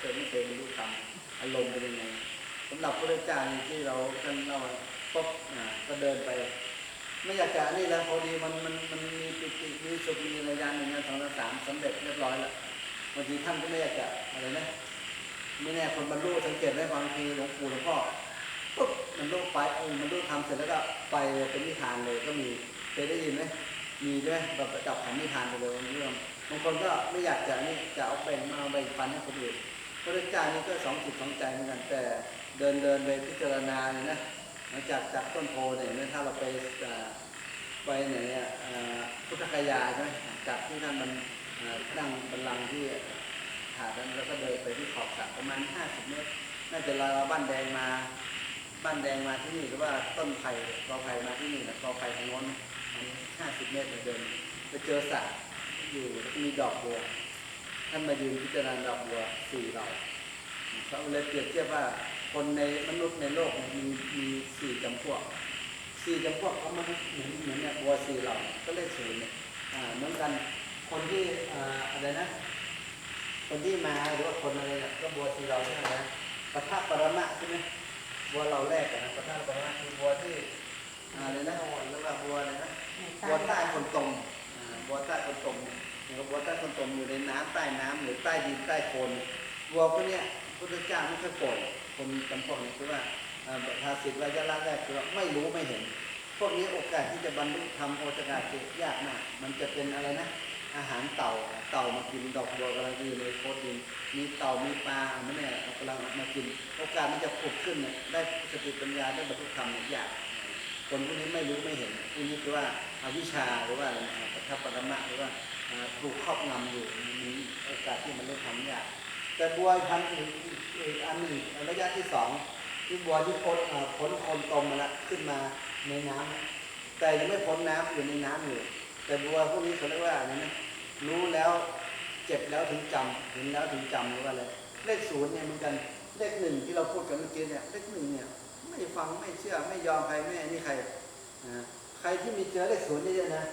เคยไม่เคยรรลุธรรมอารมณ์เป็นยังไงสำหรับพระเจ้าที่เราท่านเราปุ๊บอ่าก็เดินไป ไม่อยากจะนี่แล้วพอดีมันมันมันมีปิติมีสุขมีอะไรอย่างหนึ่งนะสองสามสำเร็จเรียบร้อยแล้วบางทีท่านก็ไม่อยากจะอะไรนะไม่แน่คนบรรลุสังเกตได้บางทีหลวงปู่หลวงพ่อปุ๊บมันลุไปเออมันลุทำเสร็จแล้วก็ไปเป็นนิทานเลยก็มีเคยได้ยินไหมมีด้วยแบบจับขันนิทานไปเลยบางเรื่องบางคนก็ไม่อยากจะนี่จะเอาเป็นมาเอาไปฟันให้คนอื่น พระเจ้านี่ก็สองจิตสองใจเหมือนกันแต่เดินเดินไปพิจารณาเนี่ยนะหลังจากจากต้นโพเนี่ยถ้าเราไปไปไหนพุทธคยาใช่ไหมจากที่ท่านมันนั่งบันลังที่หาดนั้นแล้วก็เดินไปที่ขอบสระประมาณ 50 เมตร น่าจะลาบ้านแดงมาบ้านแดงมาที่นี่หรือว่าต้นไผ่กอไผ่มาที่นี่นะกอไผ่ทางโน้นมัน50เมตรเดินไปเจอสระอยู่มีดอกบัว ท่านมายืนพิจารณาดอกบัวสี่เหล่าเขาเลยเปรียบเทียบว่าคนในมนุษย์ในโลกเนี่ยมีมีสี่จำพวกสี่จำพวกเขามันเหมือนเหมือนเนี่ยบัวสี่เหล่าก็เลขศูนย์เนี่ยอ่าเหมือนกันคนที่อ่าอะไรนะ คนที่มาหรือว่าคนอะไรเนี่ยก็บัวสี่เหล่าใช่ไหมนะปะทะปรมะใช่ไหมบัวเหล่าแรกอะนะปะทะปรมะคือบัวที่อ่าอะไรนะหรือว่าบัวอะไรนะบัวใต้คนตรงอ่าบัวใต้คนตรงเนี่ย เนี่ยบัวใต้คนตรงอยู่ในน้ำใต้น้ำหรือใต้ดินใต้โคลนบัวพวกเนี้ยพุทธเจ้าไม่เคยโปรดคนจำพวกนี้คือว่าภาสิทธิ์ระยะแรกคือว่าไม่รู้ไม่เห็น พวกนี้โอกาสที่จะบรรลุธรรมโอตกาเกยากมาก มันจะเป็นอะไรนะ อาหารเต่าเต่ามากินดอกบัวกำลังอยู่ในโคตรดินมีเต่ามีปลาไม่แน่กำลังมากิน โอกาสมันจะผุดขึ้นเนี่ยได้สติปัญญาได้บรรลุธรรมยากคนพวกนี้ไม่รู้ไม่เห็นพวกนี้คือว่าอาวิชชาหรือว่าอะไรนะปัปรมะหรือว่า ถูกครอบงำอยู่มีโอกาสที่มันได้ทำยากแต่บัวพันธุ์อีกอันหนึ่งระยะที่สองที่บัวที่พ้นพ้นคนตมมาแล้วขึ้นมาในน้ำแต่ยังไม่พ้นน้ำอยู่ในน้ำอยู่ แต่บัวพวกนี้เขาเรียกว่าอะไรนะรู้แล้วเจ็บแล้วถึงจำเห็นแล้วถึงจำหรือว่าอะไรเลขศูนย์เนี่ยเหมือนกันเลขหนึ่งที่เราพูดกันเมื่อกี้เนี่ยเลขหนึ่งเนี่ยไม่ฟังไม่เชื่อไม่ยอมใครไม่นี่ใครนะใครที่มีเจอเลขศูนย์เยอะๆนะ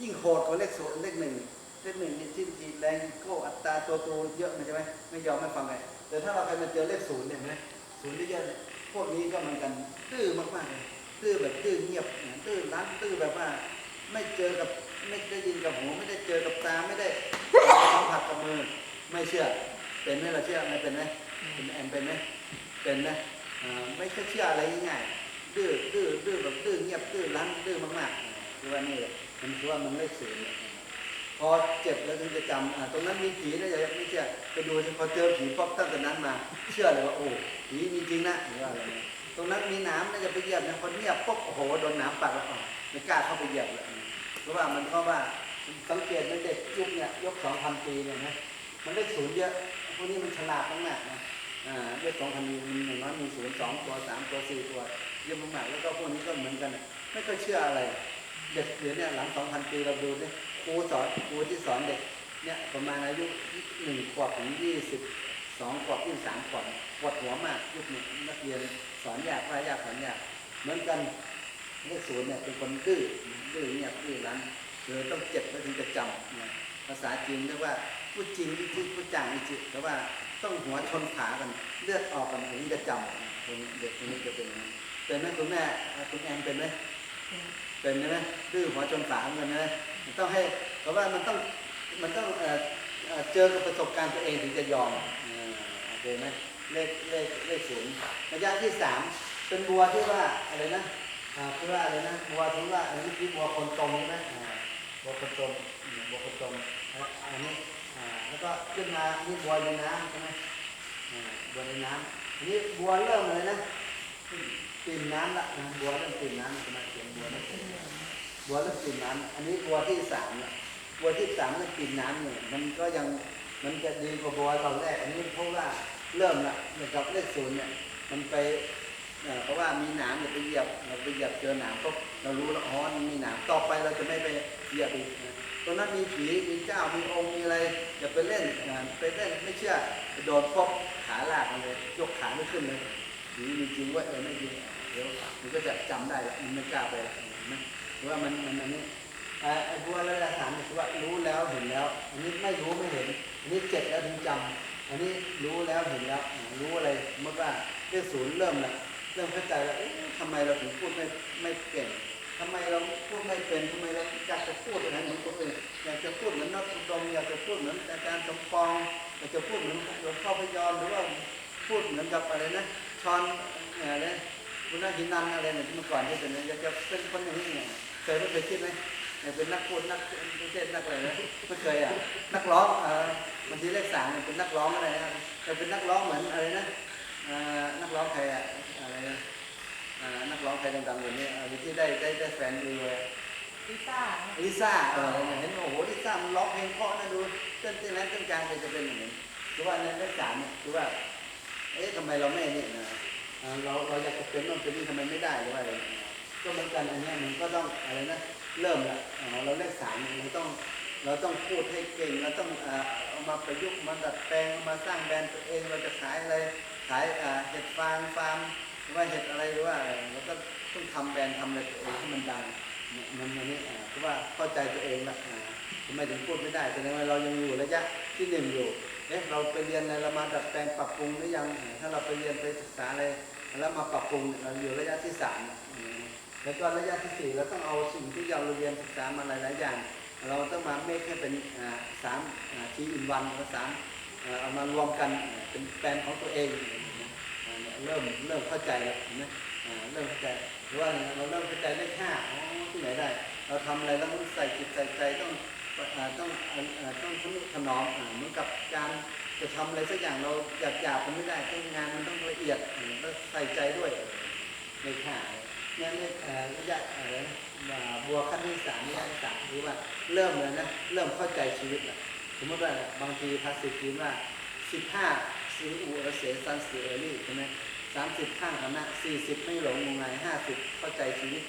ยิ่งโหดกว่าเลขศูนย์เลขหนึ่ง เลขหนึ่งนี่ที่ทีแรงโก้อัตราตัวตัวเยอะมันใช่ไหมไม่ยอมไม่ฟังเลยแต่ถ้าเราใครมาเจอเลขศูนย์เนี่ยไหมศูนย์เยอะๆเนี่ยพวกนี้ก็เหมือนกันตื้อมากๆเลยตื้อแบบตื้อเงียบนตื้อร้านตื้อแบบว่า ไม่เจอกับไม่ได้ยินกับหูไม่ได้เจอกับตาไม่ได้สัมผัสกับมือไม่เชื่อ เป็นไหมเราเชื่อไหมเป็นไหมเป็นแอนเป็นไหมเป็นไหมไม่ใช่เชื่ออะไรง่ายๆดื้อดื้อดื้อแบบดื้อเงียบดื้อรั้นดื้อมากๆคือว่านี่มันคือว่ามันไม่สูญเนี่ย พอเจ็บแล้วถึงจะจำอ่าตรงนั้นมีผีนะอย่าไม่เชื่อไปดูพอเจอผีปั๊บตั้งแต่นั้นมา เชื่อเลยว่าโอ้ผีมีจริงนะหรือว่าอะไรตรงนั้นมีน้ำน่าจะไปเหยียบนะคนเงียบปุ๊บโอ้โหโดนน้ำปัดแล้วอ๋อไม่กล้าเข้าไปเหยียบเลยเพราะว่ามันเพราะว่าสังเกตไหมเด็กยุคเนี่ยยกสองพันปีเนี่ยนะมันเลขศูนย์เยอะพวกนี้มันฉลาดมากนะอ่าเลขสองพันมีมันอย่างน้อยมีศูนย์สองตัวสามตัวสี่ตัวเยอะมากแล้วก็พวกนี้ก็เหมือนกันไม่ค่อยเชื่ออะไร เด็กเดี๋ยวเนี่ยหลังสองพันปีเราดูเนี่ย รูสอนครูที่สอนเด็กเนี่ยประมาณอายุหนึ่งขวบถึงยี่สิบสองขวบยี่สามขวบปวดหัวมากยุคนี้นักเรียนสอนยากว่ายากสอนยากเหมือนกันเลขศูนย์เนี่ยเป็นคนดื้อดื้อเงียดื้อรั้นเลยต้องเจ็บแล้วถึงจะจำนะภาษาจีนเรียกว่าพูดจริงอีจิพูดจางอีจิแต่ว่าต้องหัวชนขากันเลือดออกกันถึงจะจำคนเด็กคนนี้จะเป็นอย่างนั้นเป็นไหมคุณแม่คุณแอนเป็นไหม เป็นใช่ไหมดื้อหัวชนขาเงินนะต้องให้เพราะว่ามันต้องมันต้องเจอกับประสบการณ์ตัวเองถึงจะยอมเออโอเคไหมเลขเลขเลขศูนย์ระยะที่สามเป็นบัวที่ว่าอะไรนะคือว่าอะไรนะบัวที่ว่าอันนี้คือบัวคนตรงใช่ไหมบัวคนตรงอืมบัวคนตรงอันนี้แล้วก็ขึ้นมานี่บัวในน้ำใช่ไหมบัวในน้ำอันนี้บัวเริ่มเลยนะ ตื่นน้ำละนะบัวเริ่มตื่นน้ำใช่ไหมเขียนบัวเริ่มตื่นน้ำบัวเริ่มตื่นน้ำอันนี้บัวที่สามละบัวที่สามมันกินน้ำเนี่ยมันก็ยังมันจะดีกว่าบัวตอนแรก อันนี้เพราะว่าเริ่มละเหมือนกับเลขศูนย์เนี่ยมันไปเพราะว่ามีหนามเนี่ยไปเหยียบเราไปเหยียบเจอหนามก็เรารู้แล้วอ๋อมันมีหนามต่อไปเราจะไม่ไปเหยียบอีกนะตรงนั้นมีผีมีเจ้ามีองค์มีอะไรอย่าไปเล่นไปเล่นไม่เชื่อโดนปบขาลากมันเลยยกขาไม่ขึ้นเลย ผีมีจริงว่าเออไม่จริงเดี๋ยวมันก็จะจำได้ละมันไม่กล้าไปละเห็นไหมเพราะว่ามันมันอันนี้อ่าไอ้บัวระดับสามคือว่ารู้แล้วเห็นแล้ว อันนี้ไม่รู้ไม่เห็น อันนี้เจ็บแล้วถึงจำอันนี้รู้แล้วเห็นแล้ว รู้อะไรเมื่อว่าเลขศูนย์เริ่มละเริ่มเข้าใจแล้วเอ๊ะทำไมเราถึงพูดไม่ไม่เก่งทำไมเราพูดไม่เป็นทำไมเราอยากจะพูดอะไรเหมือนคนอื่นอยากจะพูดเหมือนนักอุดมอยากจะพูดเหมือนอาจารย์สมปองอยากจะพูดเหมือนหลวงพ่อพยอมหรือว่าพูดเหมือนกับอะไรนะ ชอนอะไรนะคุณนาหินันอะไรเนี่ยเมื่อก่อนที่เป็นอยากจะเป็นคนอย่างนี้ไงเคยไม่เคยคิดไหมอยากเป็นนักพูดนักเทศน์นักอะไรนะไม่เคยอะนักร้องเออบางทีเลขสามเนี่ยเป็นนักร้องอะไรนะครับแต่เป็นนักร้องเหมือนอะไรนะเอ่อนักร้องใครอะอะไรนะเอ่อนักร้องใครดังๆอยู่นี่เอ่อที่ได้ได้ได้แฟนดูเลยลิซ่าลิซ่าเออเห็นโอ้โหลิซ่ามันร้องเพลงเพราะนะดูเต้นเต้นนั้นเต้นกลางจะจะเป็นอย่างนี้คือว่าในเลขสามเนี่ยคือว่า เอ๊ะทำไมเราไม่เนี่ยนะเราเราอยากจะเป็นโน่นเป็นนี่ทำไมไม่ได้หรือว่าอะไรก็เหมือนกันอันเนี้ยมันก็ต้องอะไรนะเริ่มละเราเลขสามเราต้องเราต้องพูดให้เก่งเราต้องเอ่อเอามาประยุกต์มาดัดแปลงมาสร้างแบรนด์ตัวเองเราจะขายอะไรขายเอ่อเห็ดฟางฟาร์มหรือว่าเห็ดอะไรหรือว่าอะไรเราก็ต้องทำแบรนด์ทำอะไรตัวเองให้มันดังมันมันนี่อ่าเพราะว่าเข้าใจตัวเองละทำไมถึงพูดไม่ได้แสดงว่าเรายังอยู่ระยะที่หนึ่งอยู่ เอ๊ะเราไปเรียนอะไรเรามาดัดแปลงปรับปรุงหรือยัง ถ้าเราไปเรียนไปศึกษาอะไรแล้วมาปรับปรุงเราอยู่ระยะที่สามแล้วก็ระยะที่สี่เราต้องเอาสิ่งที่เราเรียนศึกษามาหลาย ๆ อย่าง เราต้องมาเมคให้เป็นสามทีอินวันภามอ่าเอามารวมกันเป็นแบรนของตัวเองเริ่มเริ่มเข้าใจแล้วนไหมเริ่มเข้าใจหรือว่าเราเริ่มเข้าใจเลขห้าที่ไหนได้ เราทำอะไรแล้วต้องใส่จิตใส่ใจต้อง ต้องอ่าอ่าต้องทนุถนอมเหมือนกับการจะทำอะไรสักอย่างเราหยาบหยาบๆมันไม่ได้ต้องงานมันต้องละเอียดอ่าแล้วใส่ใจด้วยเลขห้าเนี่ยเลขอ่าระยะอะไรบัวขั้นที่สามระยะที่สามรือว่าเริ่มเลยนะเริ่มเข้าใจชีวิตล้วสมมติว่าบางทีภาษิตจีนว่าสิบห้าสิอุเสสันเสเอรี่ใช่ไหมสามสิบข้างคณะสี่สิบไม่หลงงงายห้าสิบเข้าใจชีวิต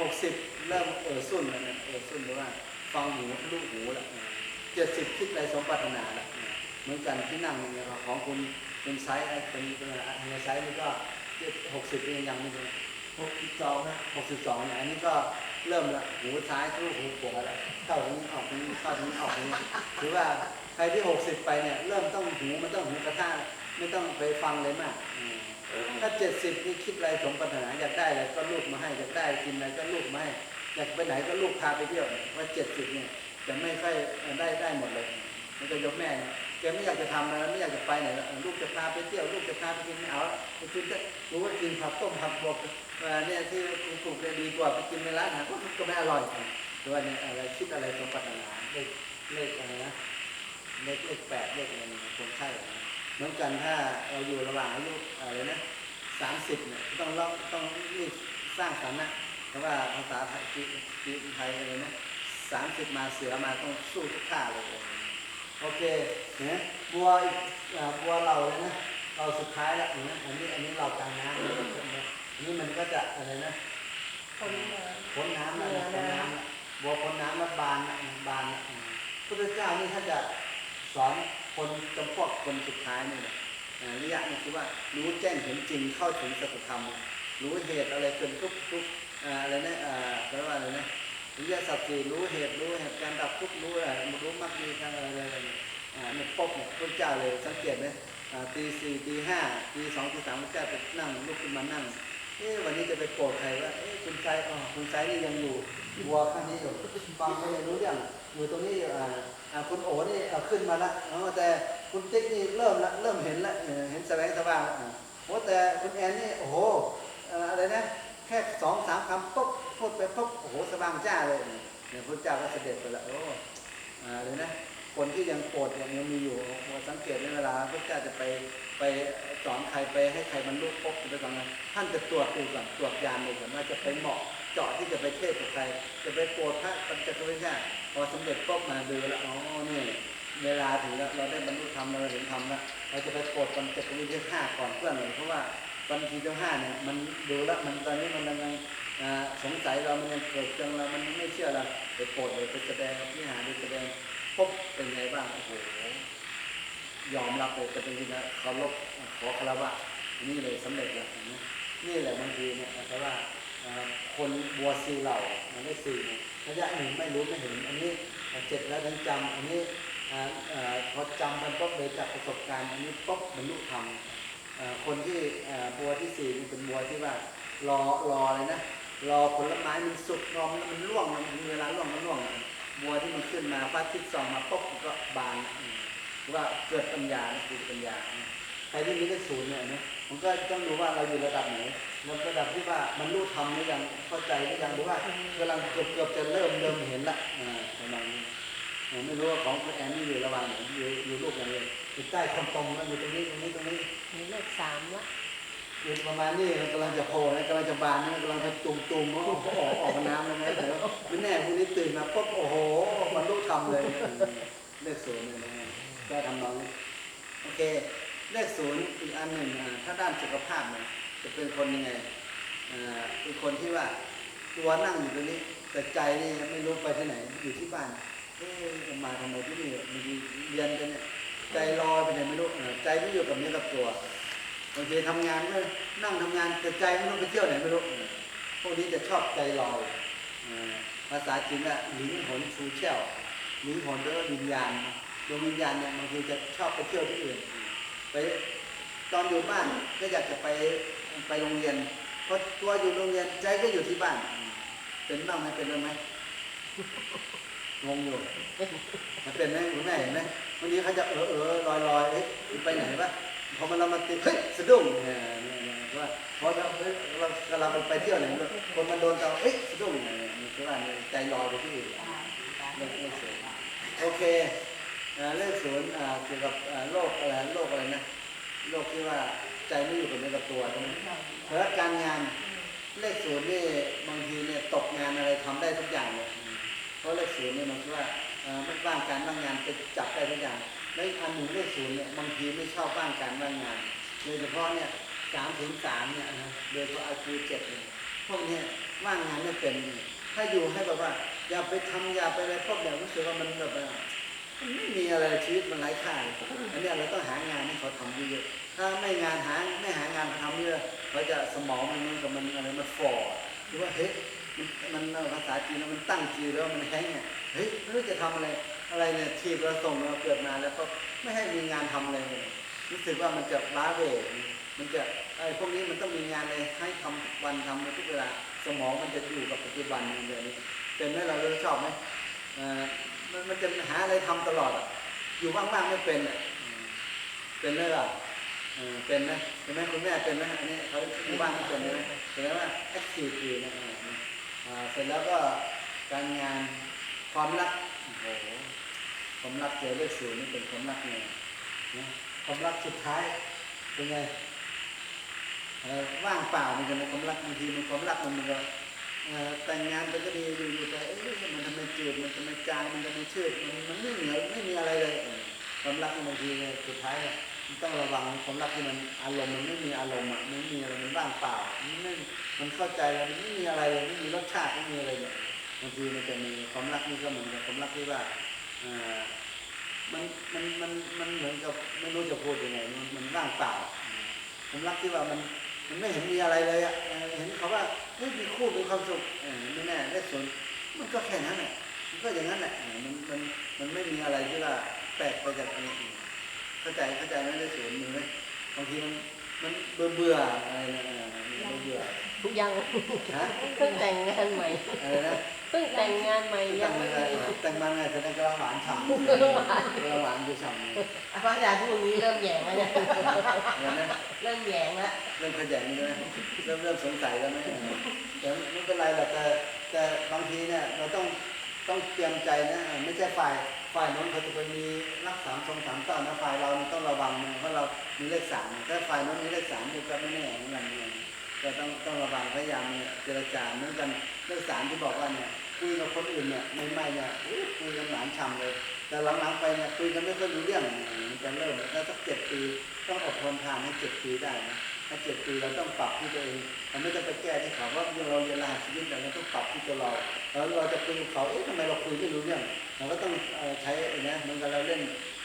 หกสิบเริ่มเออสุ่นแล้วนะเออสุ่นหรือว่า ฟังหูทะลุหูแล้วเจ็ดสิบคิดอะไรสมปรารถนาแล้วเหมือนกันที่นั่งเนี่ยของคุณเป็นไซส์ไอ้เป็นเป็นเฮียไซส์นี่ก็หกสิบเองยังไม่ถึงหกสิบสองนะหกสิบสองเนี่ยอันนี้ก็เริ่มละหูซ้ายทะลุหูขวาแล้วเข้าตรงนี้ออกตรงนี้เข้าตรงนี้ออกตรงนี้ถือว่าใครที่หกสิบไปเนี่ยเริ่มต้องหูมันต้องหูกระทะไม่ต้องไปฟังเลยมากอืมถ้าเจ็ดสิบนี่คิดอะไรสมปรารถนาอยากได้อะไรก็ลูกมาให้อยากได้กินอะไรก็ลูกมาให้ อยากไปไหนก็ลูกพาไปเที่ยวว่าเจ็ดสิบเนี่ยจะไม่ค่อยได้ได้หมดเลย มันก็ยกแม่แกไม่อยากจะทำอะไรไม่อยากจะไปไหนแล้วลูกจะพาไปเที่ยวลูกจะพาไปกินไม่เอาไปกินก็รู้ว่ากินผักต้มผักบวกว่เนี่ยที่ปลูกเนี่ยดีกว่าไปกินในร้านอาหารก็ไม่อร่อยหรือว่าเนี่ยอะไรคิดอะไรสมปรารถนาเลขเลขอะไรนะเลขเลขแปดเลขอะไรคนไข้นะเหมือนกันถ้าเราอยู่ระหว่างอายุอะไรนะสามสิบเนี่ยต้องเล่าต้องรีบสร้างฐานะ เพราะว่าภาษาไทยจีจีนไทยอะไรนะสามสิบมาเสือมาต้องสู้ทุกท่าเลยโอเคเนี่ยบัวอีกอ่าบัวเราเลยนะเราสุดท้ายแล้วเห็นะอันนี้อันนี้เรากลางน้ำเลยนะอันนี้มันก็จะอะไรนะคนเมืองพ้นน้ำแล้วนะพ้นน้ำแล้วบัวพ้นน้ำแล้วบานนะบานนะอืมพุทธเจ้านี่ถ้าจะสอนคนจำพวกคนสุดท้ายนี่แหละอ่านิยะเนี่ยคือว่ารู้แจ้งเห็นจริงเข้าถึงสัจธรรม รู้เหตุอะไรเกิดทุกทุก อะไรนะอ่าแปลว่าอะไรนะอริยสัจสี่รู้เหตุรู้เหตุการดับทุกข์รู้อะไรรู้มรรคมีทางอะไรอะไรเนี่ยอ่าเนี่ยปกเนี่ยพระเจ้าเลยสังเกตไหมอ่าตีสี่ตีห้าตีสองตีสามพระเจ้าไปนั่งลุกขึ้นมานั่งเอ๊ะวันนี้จะไปโปรดใครว่าเอ๊ะคุณชายอ๋อคุณชายนี่ยังอยู่วัวข้างนี้อยู่ฟังไม่รู้เรื่องอยู่ตรงนี้อยู่อ่าอ่าคุณโอ๋นี่ขึ้นมาละอ๋อแต่คุณติ๊กนี่เริ่มละเริ่มเห็นละเห็นแสงสว่างละอะโอ้แต่คุณแอนนี่โอ้โหอะไรนะ แค่สองสามคำปุ๊บพูดไปปุ๊บโอ้โหสว่างจ้าเลยเนี่ยพระเจ้าก็เสด็จไปละโอ้อ่าเลยนะคนที่ยังโกรธยังยังมีอยู่โอ้สังเกตในเวลาพระเจ้าจะไปไปสอนใครไปให้ใครบรรลุปุ๊บไปก่อนนะท่านจะตรวจดูก่อนตรวจยานดูก่อนว่าจะไปเหมาะเจาะที่จะไปเทศกับใคร จะไปโปรดพระปัญจกวิญญาพอสมเด็จปุ๊บมาดูแล้วอ๋อนี่เวลาถึงแล้วเราได้บรรลุธรรมเราเห็นธรรมแล้วเราจะไปโปรดปัญจกวิญญาณห้าก่อนเพื่อนเลยเพราะว่า ปัญจีเจ้าห้าเนี่ยมันดูแล้วมันตอนนี้มันยังสงสัยเรามันยังเกิดจังเรามันไม่เชื่อเราไปโปรดเลยไปแสดงที่หาไปแสดงพบเป็นไงบ้างโอ้โหยอมรับเลยจะเป็นยังไงเคารพขอคารวะนี่เลยสำเร็จแล้วนะนี่แหละบางทีเนี่ยเพราะว่าคนบัวซีเหล่ามันได้สี่เนี่ยระยะหนึ่งไม่รู้ไม่เห็น อันนี้เจ็ดแล้วยังจำอันนี้พอจำมันปุ๊บเลยจากประสบการณ์อันนี้ปุ๊บบรรลุธรรมอ่อ คนที่บัวที่สี่นี่เป็นบัวที่ว่ารอรอเลยนะรอผลไม้มันสุกรอมันมันร่วงมันมีเวลาร่วงมันร่วงบัวที่มันขึ้นมาพระอาทิตย์ส่องมาปุ๊บก็บานว่าเกิดปัญญาคือปัญญาใครที่มีเลขศูนย์เนี่ยนะมันก็ต้องดูว่าเราอยู่ระดับไหนมันระดับที่ว่ามันรู้ทำหรือยังเข้าใจหรือยังหรือว่ากำลังเกือบเกือบจะเริ่มเริ่มเห็นละอ่าประมาณนี้ ไม่รู้ว่าของแอนนี่อยู่ระหว่างไหนอยู่อยู่รูปอะไรอยู่ใต้คำตรงแล้วอยู่ตรงนี้ตรงนี้ตรงนี้มีเลขสามละอยู่ประมาณนี้มันกำลังจะโผล่นะกำลังจะบานนะกำลังจะตุ่มตุ่มๆแล้วก็ออกออกมาน้ำแล้วนะแต่ว่าไม่แน่พรุ่งนี้ตื่นมาปุ๊บโอ้โหมันรู้ทำเลยเลขศูนย์เลยนะก็ทำนองโอเคเลขศูนย์อีกอันหนึ่งถ้าด้านสุขภาพเนี่ยจะเป็นคนยังไงเป็นคนที่ว่าตัวนั่งอยู่ตรงนี้แต่ใจนี่ไม่รู้ไปที่ไหนอยู่ที่บ้าน อ๊ะมาทำไมที่นี่บางทีเรียนกันเนี่ยใจลอยไปไหนไม่รู้ใจไม่อยู่กับเนื้อกับตัวบางทีทำงานก็นั่งทำงานแต่ใจไม่ต้องไปเที่ยวไหนไม่รู้พวกนี้จะชอบใจลอยภาษาจีนอะหลิงหนชูเชี่ยวหลิงหนแปลว่าวิญญาณดวงวิญญาณเนี่ยบางทีจะชอบไปเที่ยวที่อื่นไปตอนอยู่บ้านก็อยากจะไปไปโรงเรียนเพราะตัวอยู่โรงเรียนใจก็อยู่ที่บ้าน เป็นบ้างไหมเป็นบ้างไหม งงอยู่มันเป็นไหมคุณแม่เห็นไหมวันนี้เขาจะเออเออลอยลอยเอ๊ะไปไหนวะพอมันเรามาติดเฮ้ยสะดุ้งเนี่ยเนี่ยเนี่ยว่าพอเราเฮ้ยเรากำลังไปเที่ยวไหนเรคนมันโดนเราเฮ้ยสะดุ้งเนี่ยมันคือว่าใจลอยไปที่อื่นเลขเลขศูนโอเคเลขศูนย์เกี่ยวกับโรคอะไรโรคอะไรนะโรคที่ว่าใจไม่อยู่กับเนื้อกับตัวใช่ไหมแล้วการงานเลขศูนย์นี่บางทีเนี่ยตกงานอะไรทำได้ทุกอย่างเลย เพราะเลขศูนย์เนี่ยมันว่าอ่าไม่ว่างการว่างงานไปจับได้ทุกอย่างและอีกอันหนึ่งเลขศูนย์เนี่ยบางทีไม่ชอบบ้างการว่างงานโดยเฉพาะเนี่ยสามถึงสามเนี่ยนะโดยเฉพาะอาคูเจ็ดเนี่ยพวกเนี้ยว่างงานไม่เป็น ถ้าอยู่ให้แบบว่า อย่าไปทำอย่าไปอะไรพวกเนี่ยรู้สึกว่ามันแบบว่ามันไม่มีอะไรชีวิตมันไร้ค่ายอันนี้เราต้องหางานให้เขาทำเยอะถ้าไม่งานหาไม่หางานทำเยอะเขาจะสมองมันมันกับมันอะไรมันฝ่อหรือว่าเฮ้ย มันภาษาจีนมันตั้งจีแล้วมันแห้งเนี่ยเฮ้ยไม่รู้จะทำอะไรอะไรเนี่ยทีบเราส่งเราเกิดมาแล้วก็ไม่ให้มีงานทำอะไรเลยรู้สึกว่ามันจะล้าเหวมันจะไอ้พวกนี้มันต้องมีงานอะไรให้ทำวันทำทุกเวลาสมองมันจะอยู่กับปัจจุบันอย่างเดียวนี้เป็นไหมเราชอบไหมอ่อมันมันจะหาอะไรทำตลอดอะอยู่ว่างๆไม่เป็นอะเป็นไหมล่ะเออเป็นไหมเป็นไหมคุณแม่เป็นไหมอันนี้เขาอยู่บ้านไม่เป็นไหมว่าแอคทีฟอยู่นะอ่าอ่า เสร็จแล้วก็การงานความรักโอ้โหความรักเจอเลขศูนย์นี่เป็นความรักไงนะความรักสุดท้ายเป็นไงว่างเปล่าเหมือนกันนะความรักบางทีมันความรักมันมันก็แต่งงานไปก็ดีอยู่อยู่เอ๊ะมันทำไมจืดมันทำไมจางมันทำไมชืดมันมันไม่เหนียวไม่มีอะไรเลยความรักบางทีสุดท้ายเนี่ย ต้องระวังความรักที่มันอารมณ์มันไม่มีอารมณ์อะมันไม่มีอะไรมันว่างเปล่ามันไม่มันเข้าใจแล้วมันไม่มีอะไรเลยไม่มีรสชาติไม่มีอะไรเลยบางทีมันจะมีความรักนี่ก็เหมือนกับความรักที่ว่าอ่อมันมันมันมันเหมือนกับไม่รู้จะพูดยังไงมันมันว่างเปล่าความรักที่ว่ามันมันไม่เห็นมีอะไรเลยอะเห็นเขาว่าเฮ้ยมีคู่มีความสุขไม่แน่ได้สนมันก็แค่นั้นแหละมันก็อย่างนั้นแหละมันมันมันไม่มีอะไรที่ว่าแปลกไปจากอันนี้ เข้าใจเข้าใจไหมได้สนมีไหมบางทีมันมันเบื่อเบื่อๆอะไรนะเออมันเบื่อยังๆฮะเพิ่งแต่งงานใหม่อะไรนะเพิ่งแต่งงานใหม่แต่ยังงมาไม่ไงมีแต่งมาไงแสดงกำลังหวานฉ่ำกำลังหวานกำลังหวานอยู่ฉ่ำเลยพระอาจารย์พูดอย่างนี้เริ่มแหย่งแล้วเนี่ยเห็นไหมเริ่มแหย่งแล้วเริ่มขยันเลยนะเริ่มเริ่มสงสัยแล้วไหมแต่ไม่เป็นไรหรอกแต่แต่บางทีเนี่ยเราต้อง ต้องเตรียมใจนะไม่ใช่ฝ่ายฝ่ายน้นเขาจะไปมีรักสามทรงสามเต้านะฝ่ายเรามีต้องระวังนะเพราะเรามีเลขสามถ้าฝ่ายน้นมีเลขสามอยู่ก็ไม่แน่เหมือนกันเนี่ยก็ต้องต้องระวังพยายามเนี่ยเจรจาเหมือนกันเลขสามที่บอกว่าเนี่ยคุยกับคนอื่นเนี่ยไม่ไม่เนี่ยคุยคุยกันหวานฉ่ำเลย แต่หลังๆไปเนี่ยคุยกันไม่ค่อยรู้เรื่องมันจะเริ่มแล้วสักเจ็ดปีต้องอดทนทานให้เจ็ดปีได้นะ ถ้าเจ็ดปีเราต้องปรับที่ตัวเองเราไม่ต้องไปแก้ที่เขาว่าเราเรียนรหัสชีวิตแต่เราต้องปรับที่ตัวเรา แล้วเราจะคุยกับเขาเอ๊ะทำไมเราคุยไม่รู้เรื่องเราก็ต้องใช้นะเมือนกับเราเล่น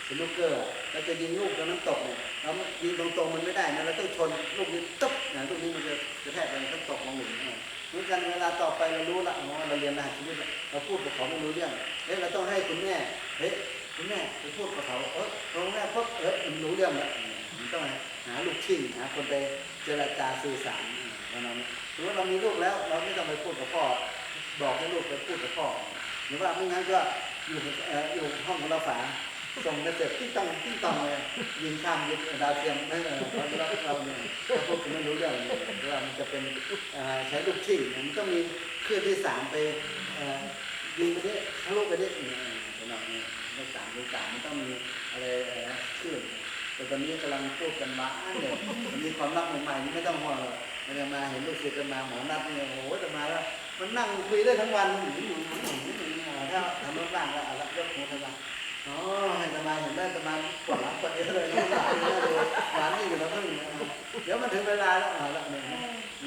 สนุกเกอร์เราจะยิงลูกตรงน้ำตกเนี่ยเรายิงตรงๆมันไม่ได้นะเราต้องชนลูกนี้ตุ๊บนะลูกนี้มันจะกระแทกไปมันต้องตกลงหลุมอะเหมือนกันเวลาต่อไปเรารู้ละอ๋อเราเรียนรหัสชีวิตเราพูดกับเขาไม่รู้เรื่องเฮ้ยเราต้องให้คุณแม่เฮ้ยคุณแม่ไปพูดกับเขาเออคุณแม่ปุ๊บเออมันรู้เรื่องแล้ว มันต้องหาลูกชิ่งหาคนไปเจรจาสื่อสารประมาณนี้ถือว่าเรามีลูกแล้ว เราไม่ต้องไปพูดกับพ่อ บอกให้ลูกไปพูดกับพ่อ หรือว่าไม่งั้นก็อยู่อยู่ห้องของเราฝาส่งเมสเสจที่ต้องที่ต้องเลยยิงข้ามยิงดาวเทียมไม่เออเราเราเราเนี่ยพูดกันไม่รู้เรื่องเนี่ยเรามันจะเป็นใช้ลูกชิ่งมันต้องมีเครื่องที่สามไปยิงไปที่ทะลุไปที่เนี่ยสำหรับเนี่ยสามเลขสามมันต้องมีอะไรเครื่อง แต่ตอนนี้กำลังพูดกันมาเนี่ยมันมีความรักใหม่ๆนี่ไม่ต้องห่วงหรอกมันจะมาเห็นลูกศิษย์กันมาหมอนัดเนี่ยโอ้โหจะมาแล้วมันนั่งคุยได้ทั้งวันถ้าทำรถบ้างก็เอาละยกหูทำละอ๋อให้สบาเห็นได้สบายปวดหลังปวดเอวเลยน้องหลาเลยหลานนี่อยู่แล้วเพิ่งเดี๋ยวมันถึงเวลาแล้วเอาละเนี่ย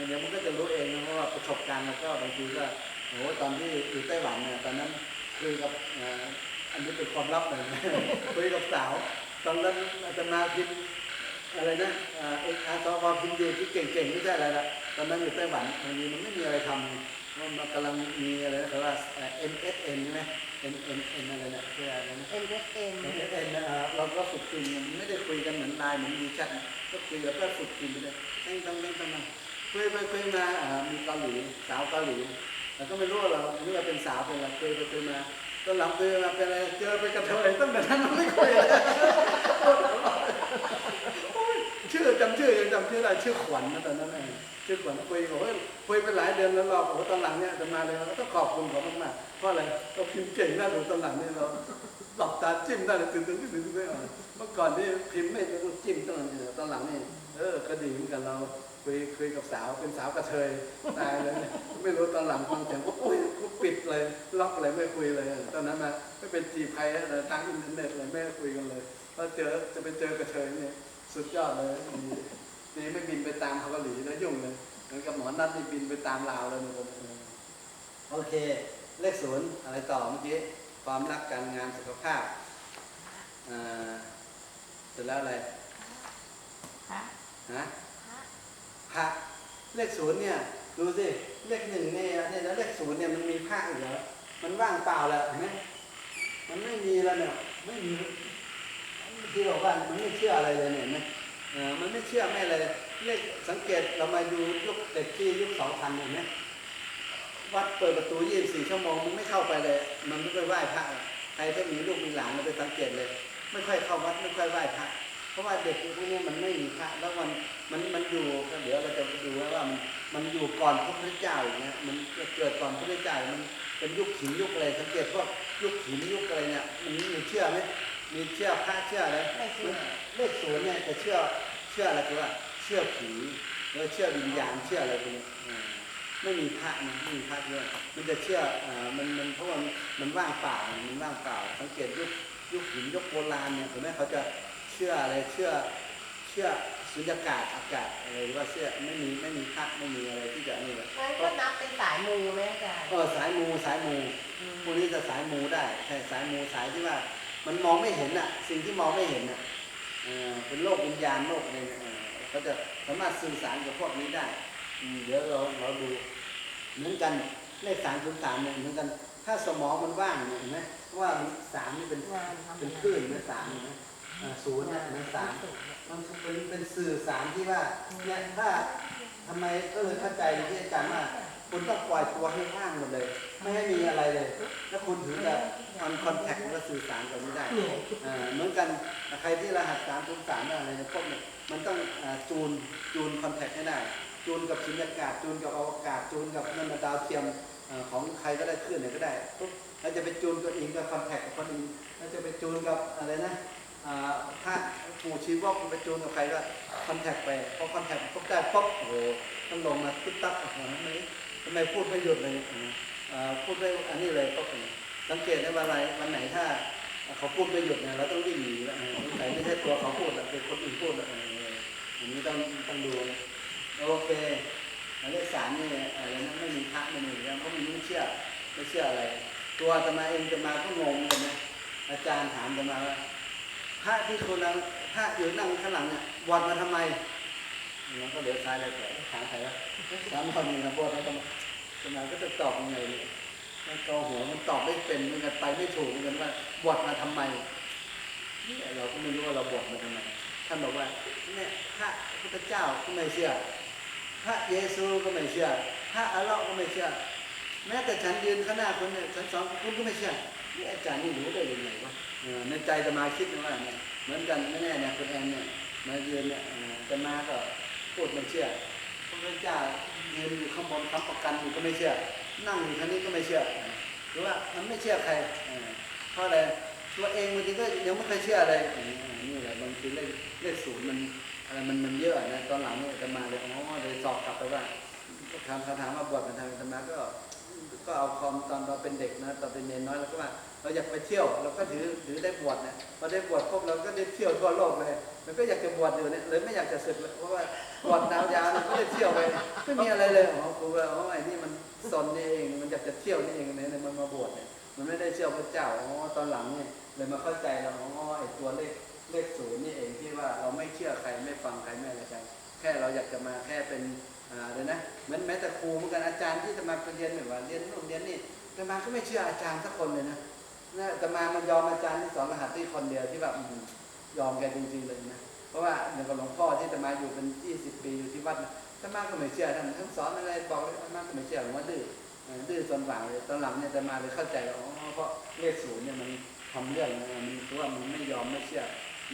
เดี๋ยวมันก็จะรู้เองนะเพราะว่าประสบการณ์แล้วก็บางทีก็โอ้โหตอนที่อยู่ไต้หวันเนี่ยตอนนั้นคุยกับอันนี้เป็นความลับเลยคุยกับสาว ตอนนั้นอาจารย์มาพิมพ์อะไรนะเอ่อเอกอาร์ตอพิมพ์ดีที่เก่งๆไม่ใช่อะไรละตอนนั้นอยู่ไต้หวันบางทีมันไม่มีอะไรทำว่ามันกำลังมีอะไรนะเขาว่าเอ่อ MSN ใช่ไหม N N N อะไรนะคืออะไรนะเอ็นเอสเอ็น MSN นะอ่าเราก็ฝึกคุยมันไม่ได้คุยกันเหมือนไลน์เหมือนวีแชทนะก็คุยแล้วก็ฝึกคุยไปเลยเต้งต้องเต้งต้องมาคุยไปคุยมาอ่ามีเกาหลีสาวเกาหลีแต่ก็ไม่รู้ว่าเรานี่ว่าเป็นสาวเป็นอะไรคุยไปคุยมา ตอนหลังคุยมาเป็นอะไรเจอไปกระเทยตั้งแต่นั้นไม่คุยเลยโอ้ยชื่อจำชื่อยังจำชื่อได้ชื่อขวัญนะตอนนั้นเองชื่อขวัญคุยบอกว่าคุยไปหลายเดือนแล้วรอบโอ้ตอนหลังเนี่ยจะมาเลยเราต้องขอบคุณเขามากๆเพราะอะไรเราพิมพ์เก่งน่าดูตอนหลังเนี่ยเราหลับตาจิ้มได้เลยตื่นตื่นตื่นตื่นตื่นเมื่อก่อนที่พิมพ์ไม่ต้องจิ้มตอนหลังเนี่ยตอนหลังนี่เออก็ดีเหมือนกันเราคุยคุยกับสาวเป็นสาวกระเทยตายเลยไม่รู้ตอนหลังฟังเสียงก็โอ้ย เลยล็อกเลยไม่คุยเลย ตอนนั้นนะไม่เป็นจีบใครนะทางอินเทอร์เน็ตเลยไม่คุยกันเลยพอเจอจะไปเจอกระเทยเนี่ยสุดยอดเลยนี่ไม่บินไปตามเกาหลีแล้วยุ่งเลยเหมือนกับหมอนัดนี่บินไปตามลาวเลยนะผมโอเค เลขศูนย์อะไรต่อเมื่อกี้ความรักการงานสุขภาพอ่าเสร็จแล้วอะไรพระฮะพระเลขศูนย์เนี่ย ดูสิเลขหนึ่งเนี่ยเนี่ยแล้วเลขศูนย์เนี่ยมันมีพระอยู่เหรอมันว่างเปล่าแล้วเห็นไหมมันไม่มีแล้วเนี่ยไม่มีที่บอกว่ามันไม่เชื่ออะไรเลยเนี่ยเห็นไหมเออมันไม่เชื่อไม่เลยเรียกสังเกตเรามาดูยุคเด็กที่ยุคสองพันเห็นไหมวัดเปิดประตูยี่สิบสี่ชั่วโมงมันไม่เข้าไปเลย มันไม่ไปไหว้พระใครถ้ามีลูกมีหลานเราไปสังเกตเลย ไม่ค่อยเข้าวัดไม่ค่อยไหว้พระ เพราะว่าเด็กพวกนี้มันไม่มีพระแล้วมันมันมันอยู่ก็เดี๋ยวเราจะดูว่ามันมันอยู่ก่อนพระพุทธเจ้าอย่างเงี้ยมันเกิดก่อนพระพุทธเจ้ามันเป็นยุคหินยุคอะไรสังเกตพวกยุคหินยุคอะไรเนี่ยมันมีเชื่อไหมมีเชื่อพระเชื่ออะไรไม่เชื่อเลขศูนย์เนี่ยจะเชื่อเชื่ออะไรคือว่า เชื่อผีแล้วเชื่อวิญญาณเชื่ออะไรพวกนี้ไม่มีพระนะไม่มีพระด้วยมันจะเชื่ออ่ามันมันเพราะว่ามันว่างเปล่ามันว่างเปล่า สังเกตยุคยุคหินยุคโบราณเนี่ยถึงแม้เขาจะ ชื่ออะไรเชื่อเชื่อสุญญากาศอากาศอะไรหรือว่าเชื่อไม่มีไม่มีพระไม่มีอะไรที่จะนี่เลยงั้นก็นับเป็นสายมูไหมอาจารย์เออสายมูสายมูอืมพวกนี้จะสายมูได้ใช่สายมูสายที่ว่า มันมองไม่เห็นอะ สิ่งที่มองไม่เห็นอะเออเป็นโลกวิญญาณโลกอะไรเนี่ยเออเขาจะสามารถสื่อสารกับพวกนี้ได้อืมเดี๋ยวเราเราดูเหมือนกันเลขสามศูนย์สามเนี่ยเหมือนกัน ถ้าสมองมันว่างเนี่ยเห็นไหมเพราะว่าสามนี่เป็นงานทำเป็นคลื่นนะสามเห็นไหมอ่า ศูนย์เนี่ยเป็นสามมันเป็นเป็นสื่อสารที่ว่าเนี่ยถ้าทำไมก็เลยเข้าใจที่อาจารย์ว่าคุณต้องปล่อยตัวให้ว่างหมดเลย ไม่ให้มีอะไรเลย แล้วคุณถึงจะทำคอนแทคและสื่อสารกันไม่ได้เหนื่อยอ่าเหมือนกันใครที่รหัสสามศูนย์สามอะไรในยพวกเนี่ยมันต้องอ่าจูนจูนคอนแทคให้ได้ จูนกับสุญญากาศจูนกับอวกาศจูนกับนันดาวเทียมอ่าของใครก็ได้ขึ้นไหนก็ได้ปุ๊บแล้วจะไปจูนตัวเองกับคอนแทคกับคนอื่นแล้วจะไปจูนกับอะไรนะอ่า ถ้าปู่ชี้วอกไปจูนกับใครก็คอนแทคไปพอคอนแทคปุ๊บได้ปุ๊บโอ้โหมันลงมาตึ๊บตั๊บโอ้โหทำไมทำไมพูดไม่หยุดเลยพูดไม่อันนี้เลยปุ๊บสังเกตได้ว่าอะไรวันไหนถ้าเขาพูดไม่หยุดเนี่ยเราต้องวิ่งหนีแล้วสงสัยไม่ใช่ตัวเขาพูดแล้วเป็นคนอื่นพูดแล้วเอออันนี้ต้องต้องดูโอเคเลขสามนี่อะไรนะไม่มีพระไม่มีแล้วเพราะมันไม่เชื่อไม่เชื่ออะไร ตัวอาตมาเองจะมาก็งงเหมือนกันนะอาจารย์ถามอาตมาว่า พระที่คนนั้นพระอยู่นั่งข้างหลังเนี่ยบวชมาทำไมมันก็เดี๋ยวซ้ายเลยแต่ถามใครวะถามคนหนึ่งนะบวชมาทำไมทำไมก็จะตอบยังไงเนี่ยมันกหัวมันตอบไม่เป็นมันกันไปไม่ถูกมันว่าบวชมาทำไมเนี่ยเราก็ไม่รู้ว่าเราบวชมาทำไมท่านบอกว่าเนี่ยพระพุทธเจ้าก็ไม่เชื่อ พระเยซูก็ไม่เชื่อ พระอัลเลาะห์ก็ไม่เชื่อ แม้แต่ฉันยืนข้างหน้าคุณเนี่ยฉันสอนคุณก็ไม่เชื่อนี่อาจารย์นี่รู้ได้ยังไงวะ ในใจจะมาคิดว่าเนี่ยเหมือนกันไม่แน่เนี่ยคุณแอนเนี่ยมาเยืนเนี่ยจะมาก็พูดไม่เชื่อพระเจ้ายืนอยู่ข้างบนค้ำประกันอยู่ก็ไม่เชื่อ นั่งอยู่ท่างนี้ก็ไม่เชื่อหรือว่ามันไม่เชื่อใครเพราะอะไรตัวเองบางทีก็ยังไม่เคยเชื่ออะไรนี่แหละบางทีเลขเลขศูนย์มันอะไรมันมันเยอะนะตอนหลังเนี่ยจะมาเลยอ๋อเลยสอบกลับไปว่าคำคำถามมาบวชเป็นทางธรรมะก็ ก็เอาคอมตอนเราเป็นเด็กนะตอนเป็นเนนน้อยเราก็ว่าเราอยากไปเที่ยวเราก็ถือถือได้บวชเนี่ยพอได้บวชปุ๊บเราก็ได้เที่ยวทั่วโลกเลยมันก็อยากจะบวชอยู่เนี่ยเลยไม่อยากจะศึกเลยเพราะว่าบวชดาวยาวเนี่ยก็ได้เที่ยวไปไม่มีอะไรเลยอ๋อครูว่าอ๋อไอ้นี่มันสนนี่เองมันอยากจะเที่ยวนี่เองเนี่ยมันมาบวชเนี่ยมันไม่ได้เชื่อพระเจ้าอ๋อตอนหลังเนี่ยเลยมาเข้าใจเราอ๋อไอ้ตัวเลขเลขศูนย์นี่เองที่ว่าเราไม่เชื่อใครไม่ฟังใครไม่อะไรใครแค่เราอยากจะมาแค่เป็น เลยนะเหมือนแม้แต่ครูเหมือนกันอาจารย์ที่จะมาเรียนแบบว่าเรียนนู่นเรียนนี่แต่มาก็ไม่เชื่ออาจารย์สักคนเลยนะนะแต่มามันยอมอาจารย์ที่สอนรหัสที่คนเดียวที่แบบยอมแกจริงๆเลยนะเพราะว่าอย่างกับหลวงพ่อที่จะมาอยู่เป็น20ปีอยู่ที่วัดนะแต่มาก็ไม่เชื่อท่านทั้งสอนอะไรบอกเลยมาก็ไม่เชื่อหลวงพ่อดื้อดื้อจนหลังเลยตอนหลังเนี่ยแต่มาเลยเข้าใจว่าอ๋อเพราะเลขศูนย์เนี่ยมันทำเรื่องนะมันคือว่ามันไม่ยอมไม่เชื่อ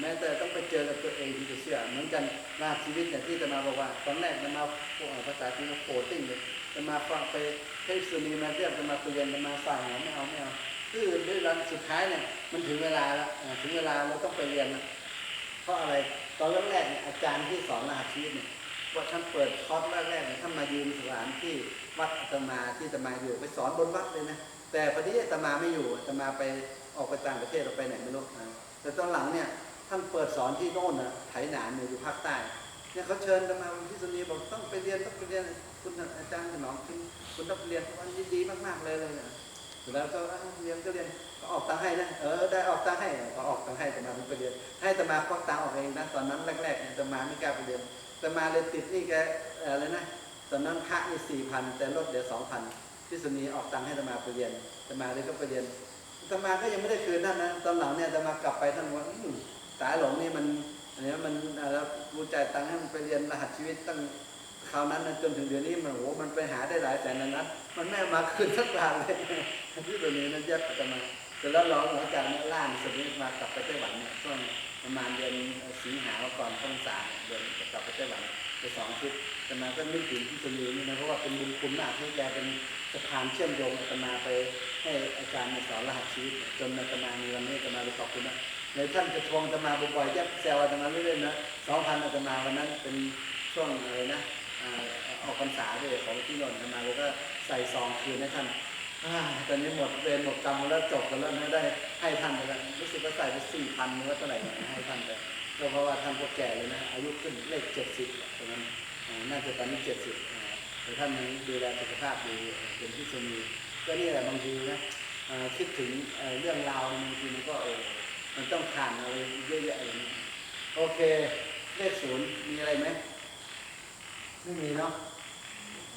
แม้แต่ต้องไปเจอกับตัวเองที่จะเชื่อ เหมือนกันนาชีวิตอย่างที่จะมาบอกว่า ตอนแรกจะมาพวกภาษาจีนโคติ้งเลยจะมาฟังไปเทศสุนีมาเรียกจะมาเรียนจะมาสายหาไม่เอาไม่เอาคือด้วยรันสุดท้ายเนี่ยมันถึงเวลาแล้วถึงเวลาเราต้องไปเรียนล้วเพราะอะไรตอนแรกเนี่ยอาจารย์ที่สอนรหัสชีวิตเนี่ยว่าท่านเปิดคอร์สแรกๆเนี่ยท่านมายืนสถานที่วัดอาตมาที่อาตมาอยู่ไปสอนบนวัดเลยนะแต่พอดีอาตมาไม่อยู่อาตมาไปออกไปต่างประเทศเราไปไหนไม่รู้อ่าแต่ตอนหลังเนี่ย ท่านเปิดสอนที่โน่นนะไถหนานี่อยู่ภาคใต้เนี่ยเขาเชิญกันมาที่สุนีบอกต้องไปเรียนต้องไปเรียนคุณอาจารย์ถนอมคุณคุณต้องไปเรียนวันดีมากๆเลยเลยนะแล้วก็อ้าเรียนก็เรียนก็ออกตังให้นะเออได้ออกตังให้ก็ออกตังให้แต่มาไปเรียนให้แต่มาควักตังออกเองนะตอนนั้นแรกๆเนี่ยแต่มาไม่กล้าไปเรียนแต่มาเลยติดนี่แกอะไรนะตอนนั้นพระนี่สี่พันแต่ลดเดี๋ยวสองพันที่สุนีออกตังค์ให้แต่มาไปเรียนแต่มาเลยก็ไปเรียนแต่มาก็ยังไม่ได้คืนนั่นนะตอนหลังเนี่ยแต่มากลับไปท่านว่าอื้อ สายหลงนี่มันอันนี้มันแล้วกูจ่ายตังค์ให้มันไปเรียนรหัสชีวิตตั้งคราวนั้นจนถึงเดี๋ยวนี้มันโอ้โหมันไปหาได้หลายแสนนะมันไม่เอามาคืนสักบาทเลยที่ตัวนี้นั่นแยกจะมาเสร็จแล้วร้องหลังจากนั้นล่านสุดนี้มากลับไปไต้หวันเนี่ยช่วงประมาณเดือนสิงหาก่อนต้นสาเนี่ยเดือนกลับไปไต้หวันไปสองอาทิตย์แต่มาก็นึกถึงที่สุนีนี่นะเพราะว่าเป็นบุญคุณมากที่แกเป็นสะพานเชื่อมโยงอาตมาไปให้อาจารย์มาสอนรหัสชีวิตเนี่ยจนอาตมามีวันนี้อาตมาไปขอบคุณนะ ในท่านจะทวงอาตมาบ่อยๆแยกแซวอาตมาเรื่อยๆนะสองพันอาตมาวันนั้นเป็นช่วงอะไรนะออกพรรษาด้วยของที่นนท์อาตมาแล้วก็ใส่ซองคืนให้ท่านตอนนี้หมดเวรหมดกรรมแล้วจบกันแล้วไม่ได้ให้ท่านไปแล้วรู้สึกว่าใส่ไปสี่พันหรือว่าเท่าไหร่ให้ท่านไปก็เพราะว่าท่านก็แก่เลยนะ อายุขึ้นเลขเจ็ดสิบตอนนั้นอ่น่าจะตอนนี้เจ็ดสิบแต่ท่านยังดูแลสุขภาพดีเป็นที่สมีก็นี่แหละบางทีนะคิดถึงเรื่องราวบางทีมันก็เออ ต้องผ่านอะไรเยอะแยะอย่างนี้โอเค เลขศูนย์มีอะไรไหมไม่มีเนาะ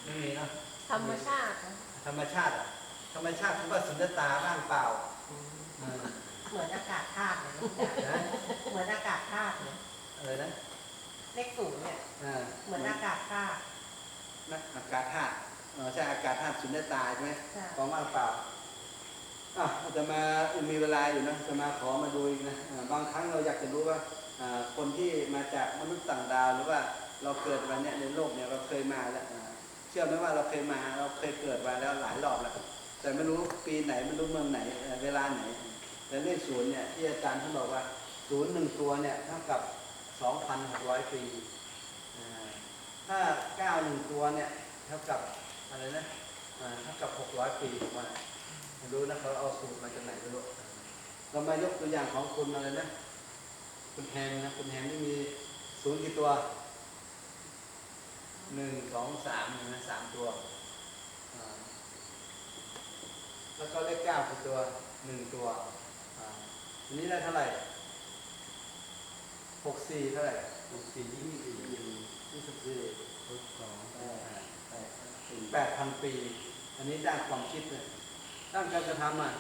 ไม่มีเนาะธรรมชาตินะธรรมชาติอะธรรมชาติคือว่าสุญญตาว่างเปล่าอ่าเหมือนอากาศธาตุเลยนะอาจารย์นะเหมือนอากาศธาตุเลยอะไรนะเลขศูนย์เนี่ยอ่าเหมือนอากาศธาตุนะอากาศธาตุเออใช่อากาศธาตุสุญญตาใช่ไหมใช่ของว่างเปล่า อะอาจจะมามีเวลาอยู่นะจะมาขอมาดูนะบางครั้งเราอยากจะรู้ว่าคนที่มาจากมนุษย์ต่างดาวหรือว่าเราเกิดวันเนี้ยในโลกเนี่ยเราเคยมาแล้วเชื่อไหมว่าเราเคยมาเราเคยเกิดมาแล้วหลายรอบแล้วแต่ไม่รู้ปีไหนไม่รู้เมืองไหนเวลาไหนแต่เลขศูนย์เนี่ยที่อาจารย์ท่านบอกว่าศูนย์หนึ่งตัวเนี่ยเท่ากับสองพันหกร้อยปีถ้าเก้าหนึ่งตัวเนี่ยเท่ากับอะไรนะเท่ากับหกร้อยปีผมว่าไม่ รู้นะเขาเอาสูตรมาจากไหนไม่รู้เรามายกตัวอย่างของคุณอะไรนะคุณแฮมนะคุณแฮมนี่มีศูนย์กี่ตัวหนึ่งสองสามนะสามตัวอ่าแล้วก็เลขเก้าคือตัวหนึ่งตัวอ่าทีนี้ได้เท่าไหร่หกสี่เท่าไหร่หกสี่ยี่สิบสี่ยี่สิบสี่หกสองแปดพันปี อันนี้ด้านความคิดเนี่ย ด้านการกระทำอะ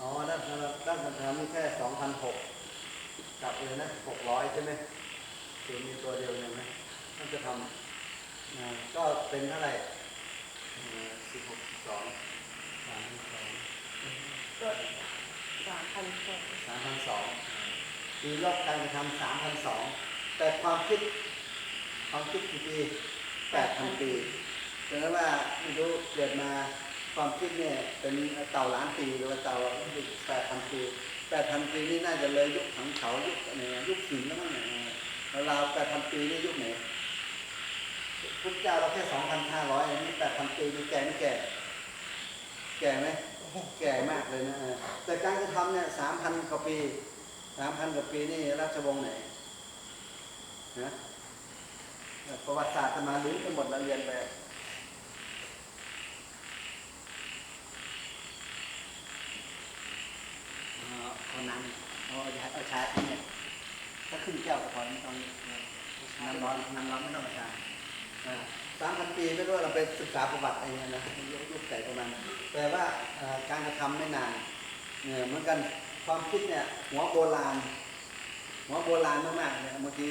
อ๋อ ด้านการด้านการกระทำนี่แค่สองพันหกกับเลยนะหกร้อยใช่ไหมศูนย์มีตัวเดียวใช่ไหมมันจะทำก็เป็นเท่าไหร่สิบหกสิบสองสามพันสองก็สามพันสองสามพันสองปีรอบการกระทำสามพันสองแต่ความคิดความคิดกี่ปีแปดพันปีแปลว่าไม่รู้เกิดมา ความคิดเนี่ยเป็นเต่าล้านปีหรือว่าเต่าแปดพันปีแปดพันปีนี่น่าจะเลยยุคขังเขายุคอะไรนยุคหินแล้วมั้งเนี่ยราวแปดพันปีนี่ยุคไหนพุทธเจ้าเราแค่สองพันห้าร้อยอันนี้แปดพันปีนี่แก่ไม่แก่ แก่ไหมแก่มากเลยนะเออแต่การกระทำเนี่ยสามพันกว่าปีสามพันกว่าปีนี่ราชวงศ์ไหนนะประวัติศาสตร์จะมาลืมไปหมดแล้วเรียนไป เอาเอาน้ำเอาเอาชาอันเนี่ยถ้าขึ้นแก้วก็พอไม่ต้องน้ำร้อนน้ำร้อนไม่ต้องเอาชาสามพันปีไม่รู้ว่าเราไปศึกษาประวัติอะไรเงี้ยนะยุคยุคไก่ประมาณนั้นแต่ว่าเอ่อการกระทำไม่นานเนี่ยเหมือนกันความคิดเนี่ยหัวโบราณ หัวโบราณมากๆเนี่ยบางที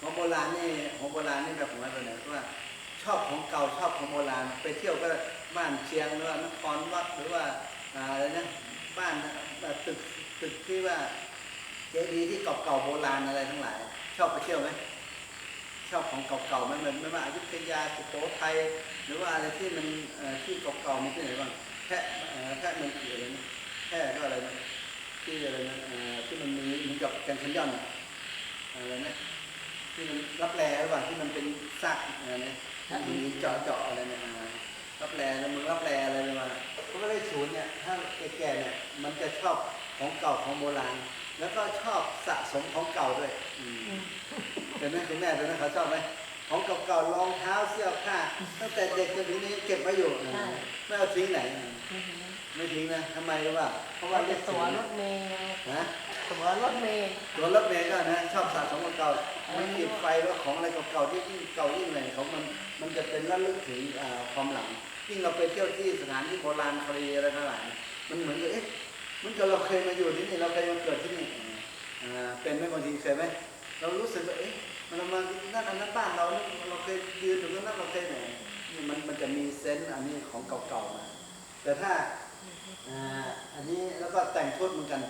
หัวโบราณนี่หัวโบราณนี่แบบหัวตัวไหนว่า ชอบของเก่าชอบของโบราณ ไปเที่ยวก็บ้านเชียงหรือว่านครวัดหรือว่าอ่าอะไรนะบ้านอ่าตึก ตึกที่ว่าเจดีย์ที่เก่าๆโบราณอะไรทั้งหลาย ชอบไปเที่ยวไหมชอบของเก่าๆไหมเหมือนไม่ว่าอยุธยาสุโขทัยหรือว่าอะไรที่มันเอ่อที่เก่าๆมีที่ไหนบ้างแพะแพะเมืองผีอะไรนะแพะก็อะไรนะที่อะไรนะที่มันมีเหมือนกับแกนด์แคนยอนอะไรนะที่มันรับแลหรือเปล่าที่มันเป็นซากอะไรนะมีเจาะเจาะอะไรเนี่ยรับแลแล้วมึงรับแลอะไรเลยมาเขาก็เลยศูนย์เนี่ยถ้าแก่ๆเนี่ยมันจะชอบ ของเก่าของโบราณ แล้วก็ชอบสะสมของเก่าด้วยอืมเห็นไหมคุณแม่เห็นไหมเขาชอบไหมของเก่าๆรองเท้าเสื้อผ้าตั้งแต่เด็กจนถึงนี้เก็บไว้อยู่อ่าไม่เอาทิ้งไหน ไม่ทิ้งนะทำไมรู้ป่ะเพราะว่าว่าเด็จะกตั๋วรถเมล์นะตั๋วรถเมล์ตัวรถเมย์ก็นะชอบสะสมของเก่ามันติดไฟแล้วของอะไรเก่าๆที่ยิ่งเก่ายิ่งอะไรเขามันมันจะเป็นระลึกถึงอ่าความหลังยิ่งเราไปเที่ยวที่สถานที่โบราณคดีอะไรทั้งหลายเนี่ยมันเหมือนกับเอ๊ะ มันก็เราเคยมาอยู่ที่นี่เราเคยมาเกิดที่นี่อ่าเป็นไหมบางทีเคยไหมเรารู้สึกว่าเอ๊ะมันมานั่นอันนั้นบ้านเราเราเคยยืนอยู่ตรงนั้นเราเคยไหนนี่มันมันจะมีเซนส์อันนี้ของเก่าๆมาแต่ถ้าอ่าอันนี้แล้วก็แต่งชุดเหมือนกัน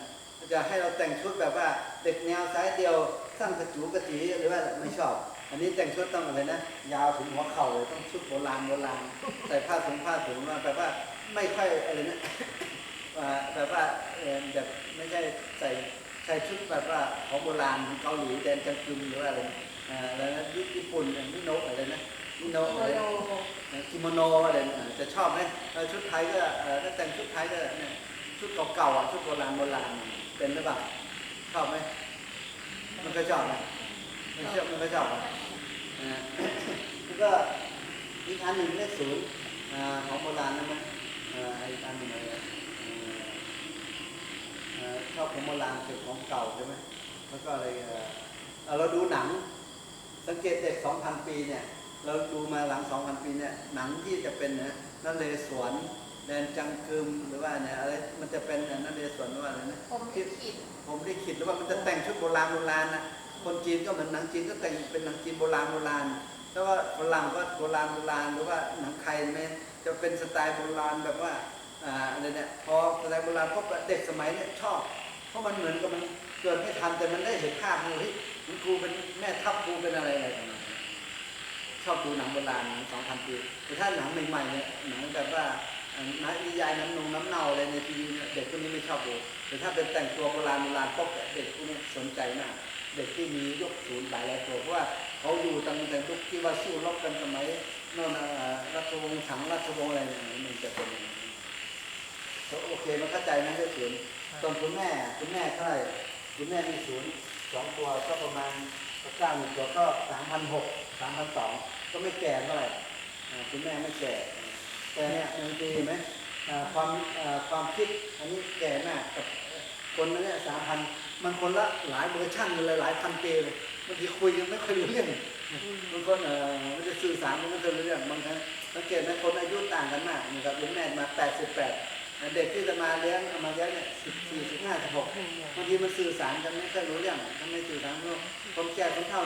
จะให้เราแต่งชุดแบบว่าเด็กแนวซ้ายเดียวสั้นกระจูกระจีหรือว่าไม่ชอบ อันนี้แต่งชุดต้องอะไรนะยาวถึงหัวเข่าเลยต้องชุดโบราณโบราณใส่ผ้าถุงผ้าถุงมาแบบว่าไม่ค่อยอะไรนะว่า แบบว่าแบบไม่ใช่ใส่ใส่ชุดแบบว่าของโบราณเกาหลีแดนจังกึมหรือว่าอะไรอ่าแล้วนะญี่ปุ่นมิโนะอะไรนะมิโนะอะไรกิโมโนอะไรจะชอบไหมชุดไทยก็เออถ้าแต่งชุดไทยก็ชุดเก่าๆชุดโบราณโบราณเป็นหรือเปล่าชอบไหมมันก็ชอบนะไม่ชอบมันก็ชอบอะอ่าแล้วก็อีกอันหนึ่งเลขศูนย์อ่าของโบราณนั่นนะอ่าอีกอันหนึ่งอะไร ชอบของโบราณเก็บของเก่าใช่ไหมแล้วก็อะไรเอ่อเอ่อเราดูหนัง สังเกตเด็ก 2,000 ปีเนี่ย เราดูมาหลัง 2,000 ปีเนี่ย หนังที่จะเป็นนะนเรศวรแดนจังกึมหรือว่าเนี่ยอะไรมันจะเป็นนเรศวรหรือว่าอะไรนะผมลิขิตผมได้คิดหรือว่ามันจะแต่งชุดโบราณโบราณนะคนจีนก็เหมือนหนังจีนก็แต่งเป็นหนังจีนโบราณโบราณแล้วว่าฝรั่งก็โบราณโบราณหรือว่าหนังไทยไหมจะเป็นสไตล์โบราณแบบว่า อ่าอะไรเนี่ยพอแสไตล์โบราณพวกเด็กสมัยเนี่ยชอบ เพราะมันเหมือนกับมันเกิดไม่ทันแต่มันได้เห็นภาพเลยเฮ้ยมันครูเป็นแม่ทัพครูเป็นอะไรอะไรประมาณนี้ชอบดูหนังโบราณสองพันปีแต่ถ้าหนังใหม่ๆเนี่ยหนังแบบว่านังนิยายน้ำนงน้ำเน่าอะไรในทีวีเนี่ยเด็กพวกนี้ไม่ชอบดูแต่ถ้าเป็นแต่งตัวโบราณโบราณพวกเด็กพวกนี้สนใจมากเด็กที่มียกศูนย์หลายหลายตัวเพราะว่าเขาอยู่ตั้งแต่ยุคที่ว่าสู้รบกันสมัยโน่นอ่าราชวงศ์ถังราชวงศ์อะไรเนี่ยมันจะเป็นอย่างนี้ โอเคมันเข้าใจนะเรื่องศูนย์ตอนคุณแม่คุณแม่เท่าไหร่คุณแม่มีศูนย์สองตัวก็ประมาณเก้าหนึ่งตัวก็สามพันหกสามพันสองก็ไม่แก่เท่าไหร่อ่าคุณแม่ไม่แก่แต่เนี่ยมันดีไหมอ่าความอ่าความคิดอันนี้แก่มากกับคนนั้นเนี่ยสามพันมันคนละหลายเวอร์ชันกันเลยหลายพันปีเลยบางทีคุยกันไม่ค่อยรู้เรื่องบางคนเออมันจะสื่อสารกันไม่ค่อยรู้เรื่องบางครั้งสังเกตไหมคนอายุต่างกันมากนะครับคุณแม่มาแปดสิบแปดค เด็กที่จะมาเลี้ยงเอามาเลี้ยงเนี่ยสิบสี่สิบห้าสิบหกบางทีมันสื่อสารกันไม่ค่อยรู้เรื่องทำไมสื่อสารไม่รู้ผมแก่ผมเท่า